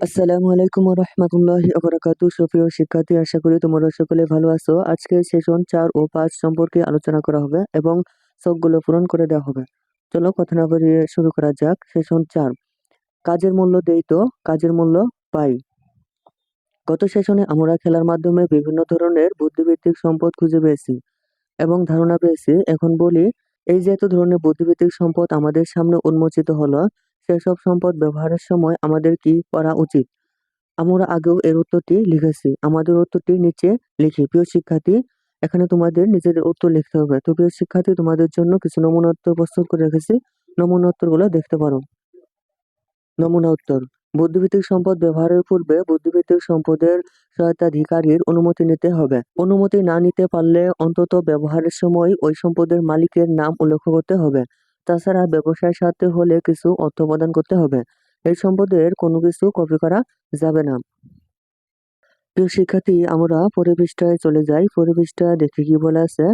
আসসালামু আলাইকুম রহমতুল্লাহি আবরাকাতু সুপ্রিয় শিক্ষার্থী, আশা করি তোমরা সকলে ভালো আছো। আজকে সেশন চার ও পাঁচ সম্পর্কে আলোচনা করা হবে এবং সবগুলো পূরণ করে দেওয়া হবে। চলো কথা না বাড়িয়ে শুরু করা যাক সেশন চার। কাজের মূল্য দেই তো, কাজের মূল্য পাই। গত সেশনে আমরা খেলার মাধ্যমে বিভিন্ন ধরনের বুদ্ধিভিত্তিক সম্পদ খুঁজে পেয়েছি এবং ধারণা পেয়েছি। এখন বলি, এই যে এত ধরনের বুদ্ধিভিত্তিক সম্পদ আমাদের সামনে উন্মোচিত হলো সেসব সম্পদ ব্যবহারের সময় আমাদের কি করা উচিত? আমরা আগেও এর উত্তরটি লিখেছি। আমাদের উত্তরটি নিচে লিখি। প্রিয় শিক্ষার্থী, এখানে তোমাদের নিজেদের উত্তর লিখতে হবে। তো প্রিয় শিক্ষার্থী, তোমাদের জন্য কিছু নমুনা উত্তর প্রস্তুত করে রেখেছি। নমুনা উত্তরগুলো দেখতে পারো। নমুনা উত্তর। বুদ্ধিভিত্তিক সম্পদ ব্যবহারের পূর্বে বুদ্ধিভিত্তিক সম্পদের সহায়তাধিকারীর অনুমতি নিতে হবে। অনুমতি না নিতে পারলে অন্তত ব্যবহারের সময় ওই সম্পদের মালিকের নাম উল্লেখ করতে হবে। তাছাড়া ব্যবসায় সাথে হলে কিছু অর্থ প্রদান করতে হবে। এই সম্পদের কোনো কিছু কপি করা যাবে না। প্রিয় শিক্ষার্থী, আমরা পরের পৃষ্ঠায় চলে যাই। পরের পৃষ্ঠায় দেখে কি বলে আছে?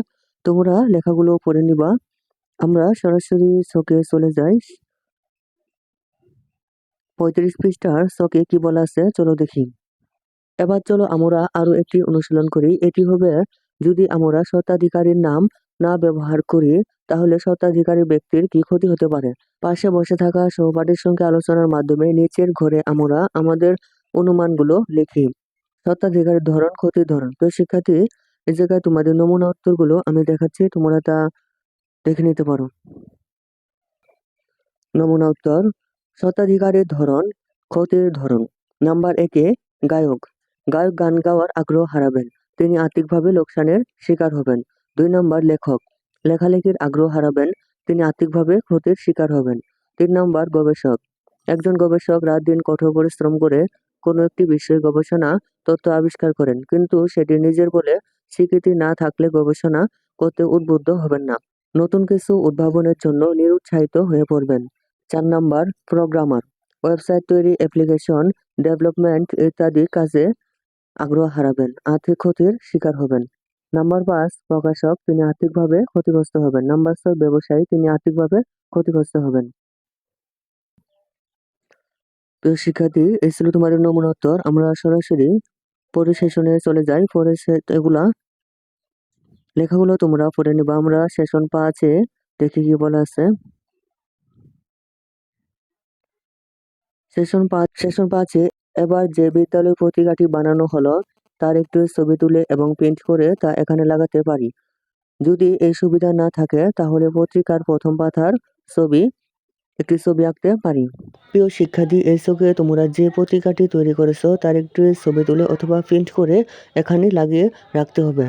তোমরা লেখাগুলো পড়ে নিবা। আমরা সরাসরি চোখে চলে যাই। পঁয়ত্রিশ পৃষ্ঠার চকে কি বলা আছে? চলো দেখি। এবার চলো আমরা আরও একটি অনুশীলন করি। এটি হবে যদি আমরা স্বত্বাধিকারীর নাম না ব্যবহার করি তাহলে স্বত্বাধিকারী ব্যক্তির কি ক্ষতি হতে পারে? পাশে বসে থাকা সহপাঠীর সঙ্গে আলোচনার মাধ্যমে নিচের ঘরে আমরা আমাদের অনুমানগুলো লিখি। স্বত্বাধিকারীর ধরন, ক্ষতির ধরন। তো শিক্ষার্থী, এই জায়গায় তোমাদের নমুনা উত্তরগুলো আমি দেখাচ্ছি, তোমরা তা দেখে নিতে পারো। নমুনা উত্তর স্বত্বাধিকারের ধরন, ক্ষতির ধরন। নাম্বার একে, গায়ক। গায়ক গান গাওয়ার আগ্রহ হারাবেন। তিনি আর্থিকভাবে লোকসানের শিকার হবেন। দুই নম্বর, লেখক। লেখালেখির আগ্রহ হারাবেন, তিনি আর্থিকভাবে ক্ষতির শিকার হবেন। তিন নম্বর, গবেষক। একজন গবেষক রাত দিন কঠোর পরিশ্রম করে কোনো একটি বিষয়ে গবেষণা, তথ্য আবিষ্কার করেন, কিন্তু সেটি নিজের বলে স্বীকৃতি না থাকলে গবেষণা করতে উদ্বুদ্ধ হবেন না। নতুন কিছু উদ্ভাবনের জন্য নিরুৎসাহিত হয়ে পড়বেন। চার নম্বর, প্রোগ্রামার। ওয়েবসাইট তৈরি, অ্যাপ্লিকেশন ডেভেলপমেন্ট ইত্যাদি কাজে আগ্রহ হারাবেন, আর্থিক ক্ষতির শিকার হবেন। নাম্বার পাঁচ, প্রকাশক, তিনি আর্থিকভাবে ক্ষতিগ্রস্ত হবেন। নাম্বার ছয়, ব্যবসায়ী, তিনি আর্থিকভাবে ক্ষতিগ্রস্ত হবেন। প্রিয় শিক্ষার্থী, এই ছিল তোমাদের নমুনা উত্তর। আমরা সরাসরি পরে সেশনে চলে যাই। পরে এগুলা লেখাগুলো তোমরা পড়ে নিবা। আমরা সেশন পাঁচে দেখি কি বলা আছে। সেশন পাঁচ, সেশন পাঁচে এবার যে বিদ্যালয় পত্রিকাটি বানানো হলো তার একটু ছবি তুলে এবং প্রিন্ট করে তা এখানে লাগাতে পারি। যদি এই সুবিধা না থাকে, তাহলে পত্রিকার প্রথম পাতার ছবি, একটি ছবি আঁকতে পারি। প্রিয় শিক্ষার্থী, এই ছবি তোমরা যে পত্রিকাটি তৈরি করেছ, তার একটি ছবি তুলে অথবা প্রিন্ট করে এখানে লাগিয়ে রাখতে হবে।